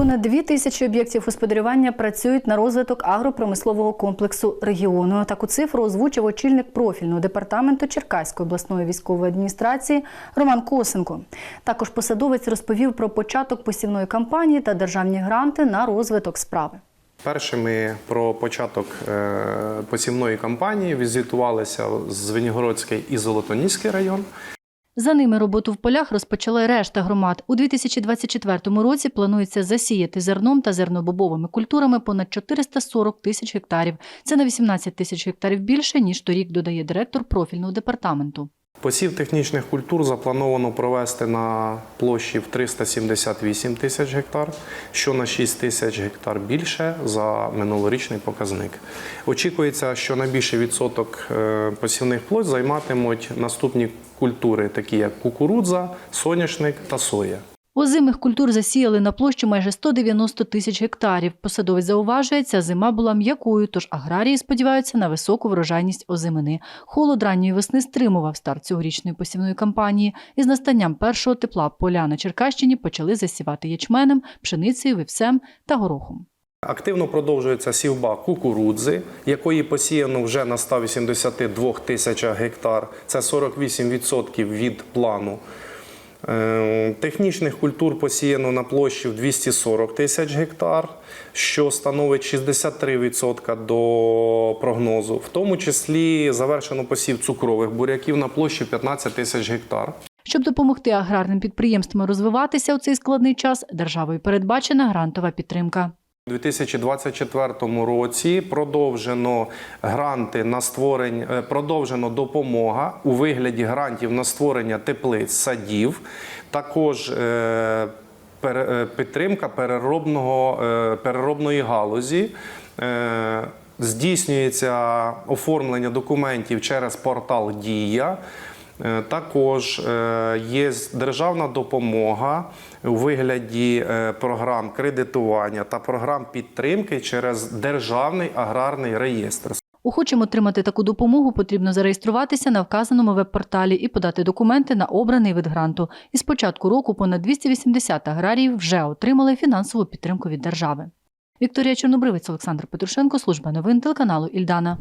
Понад дві тисячі об'єктів господарювання працюють на розвиток агропромислового комплексу регіону. Таку цифру озвучив очільник профільного департаменту Черкаської обласної військової адміністрації Роман Косенко. Також посадовець розповів про початок посівної кампанії та державні гранти на розвиток справи. Першими про початок е, посівної кампанії візитувалися Звенігородський і Золотоніський район. За ними роботу в полях розпочала решта громад. У 2024 році планується засіяти зерном та зернобобовими культурами понад 440 тисяч гектарів. Це на 18 тисяч гектарів більше, ніж торік, додає директор профільного департаменту. Посів технічних культур заплановано провести на площі в 378 тисяч гектар, що на 6 тисяч гектар більше за минулорічний показник. Очікується, що найбільший відсоток е, посівних площ займатимуть наступні культури, такі як кукурудза, соняшник та соя. Озимих культур засіяли на площу майже 190 тисяч гектарів. Посадовець зауважує, ця зима була м'якою, тож аграрії сподіваються на високу врожайність озимини. Холод ранньої весни стримував старт цьогорічної посівної кампанії. Із настанням першого тепла поля на Черкащині почали засівати ячменем, пшеницею, вівсем та горохом. Активно продовжується сівба кукурудзи, якої посіяно вже на 182 тисячах гектар. Це 48% від плану. Е, Технічних культур посіяно на площі в 240 тисяч гектар, що становить 63% до прогнозу. В тому числі завершено посів цукрових буряків на площі 15 тисяч гектар. Щоб допомогти аграрним підприємствам розвиватися у цей складний час, державою передбачена грантова підтримка. У 2024 році продовжено гранти на створення, е, продовжено допомога у вигляді грантів на створення теплиць садів, також е, е, підтримка переробного, переробної галузі. Здійснюється оформлення документів через портал Дія. Е, Також е, є державна допомога у вигляді е, програм кредитування та програм підтримки через державний аграрний реєстр. Охочим отримати таку допомогу потрібно зареєструватися на вказаному веб-порталі і подати документи на обраний вид гранту. І з початку року понад 280 аграріїв вже отримали фінансову підтримку від держави. Вікторія Чорнобривець, Олександр Петрушенко, служба новин телеканалу Ільдана.